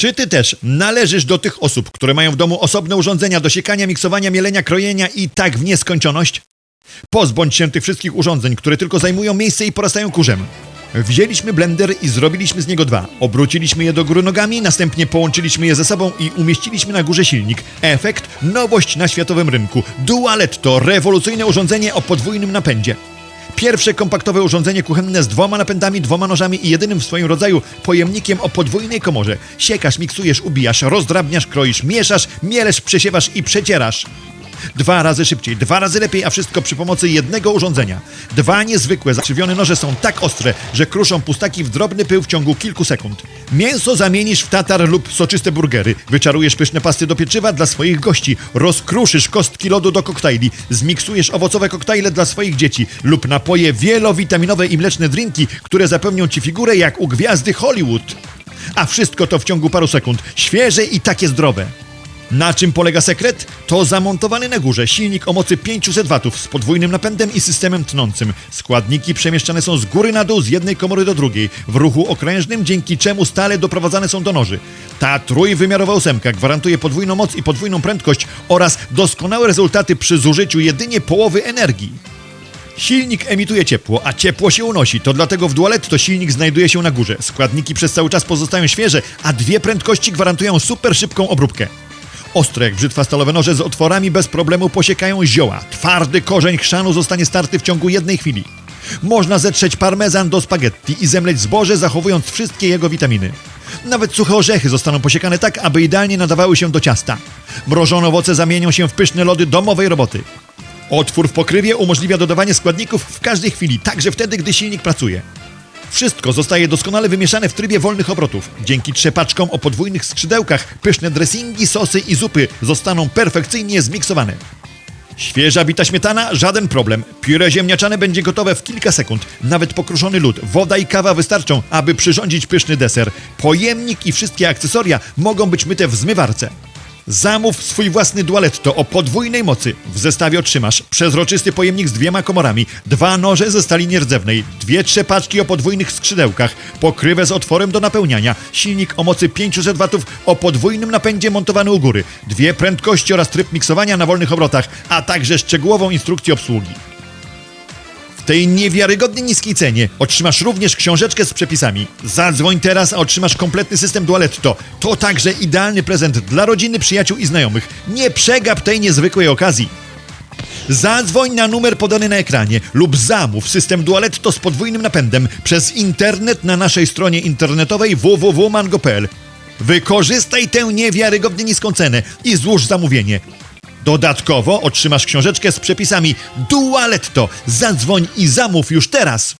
Czy ty też należysz do tych osób, które mają w domu osobne urządzenia do siekania, miksowania, mielenia, krojenia i tak w nieskończoność? Pozbądź się tych wszystkich urządzeń, które tylko zajmują miejsce i porastają kurzem. Wzięliśmy blender i zrobiliśmy z niego dwa. Obróciliśmy je do góry nogami, następnie połączyliśmy je ze sobą i umieściliśmy na górze silnik. Efekt nowość na światowym rynku. Dualet to rewolucyjne urządzenie o podwójnym napędzie. Pierwsze kompaktowe urządzenie kuchenne z dwoma napędami, dwoma nożami i jedynym w swoim rodzaju pojemnikiem o podwójnej komorze. Siekasz, miksujesz, ubijasz, rozdrabniasz, kroisz, mieszasz, mielesz, przesiewasz i przecierasz. Dwa razy szybciej, dwa razy lepiej, a wszystko przy pomocy jednego urządzenia. Dwa niezwykłe, zakrzywione noże są tak ostre, że kruszą pustaki w drobny pył w ciągu kilku sekund. Mięso zamienisz w tatar lub soczyste burgery. Wyczarujesz pyszne pasty do pieczywa dla swoich gości. Rozkruszysz kostki lodu do koktajli. Zmiksujesz owocowe koktajle dla swoich dzieci. Lub napoje wielowitaminowe i mleczne drinki, które zapewnią ci figurę jak u gwiazdy Hollywood. A wszystko to w ciągu paru sekund. Świeże i takie zdrowe. Na czym polega sekret? To zamontowany na górze silnik o mocy 500 watów z podwójnym napędem i systemem tnącym. Składniki przemieszczane są z góry na dół z jednej komory do drugiej w ruchu okrężnym, dzięki czemu stale doprowadzane są do noży. Ta trójwymiarowa ósemka gwarantuje podwójną moc i podwójną prędkość oraz doskonałe rezultaty przy zużyciu jedynie połowy energii. Silnik emituje ciepło, a ciepło się unosi. To dlatego w Dualetto silnik znajduje się na górze. Składniki przez cały czas pozostają świeże, a dwie prędkości gwarantują super szybką obróbkę. Ostre jak brzytwa stalowe noże z otworami bez problemu posiekają zioła. Twardy korzeń chrzanu zostanie starty w ciągu jednej chwili. Można zetrzeć parmezan do spaghetti i zemleć zboże, zachowując wszystkie jego witaminy. Nawet suche orzechy zostaną posiekane tak, aby idealnie nadawały się do ciasta. Mrożone owoce zamienią się w pyszne lody domowej roboty. Otwór w pokrywie umożliwia dodawanie składników w każdej chwili, także wtedy, gdy silnik pracuje. Wszystko zostaje doskonale wymieszane w trybie wolnych obrotów. Dzięki trzepaczkom o podwójnych skrzydełkach pyszne dressingi, sosy i zupy zostaną perfekcyjnie zmiksowane. Świeża bita śmietana? Żaden problem. Pióre ziemniaczane będzie gotowe w kilka sekund. Nawet pokruszony lód, woda i kawa wystarczą, aby przyrządzić pyszny deser. Pojemnik i wszystkie akcesoria mogą być myte w zmywarce. Zamów swój własny dualetto o podwójnej mocy. W zestawie otrzymasz przezroczysty pojemnik z dwiema komorami, dwa noże ze stali nierdzewnej, dwie trzepaczki o podwójnych skrzydełkach, pokrywę z otworem do napełniania, silnik o mocy 500 watów o podwójnym napędzie montowany u góry, dwie prędkości oraz tryb miksowania na wolnych obrotach, a także szczegółową instrukcję obsługi. Tej niewiarygodnie niskiej cenie otrzymasz również książeczkę z przepisami. Zadzwoń teraz, a otrzymasz kompletny system Dualetto. To także idealny prezent dla rodziny, przyjaciół i znajomych. Nie przegap tej niezwykłej okazji. Zadzwoń na numer podany na ekranie lub zamów system Dualetto z podwójnym napędem przez internet na naszej stronie internetowej www.mango.pl. Wykorzystaj tę niewiarygodnie niską cenę i złóż zamówienie. Dodatkowo otrzymasz książeczkę z przepisami Dualetto. Zadzwoń i zamów już teraz.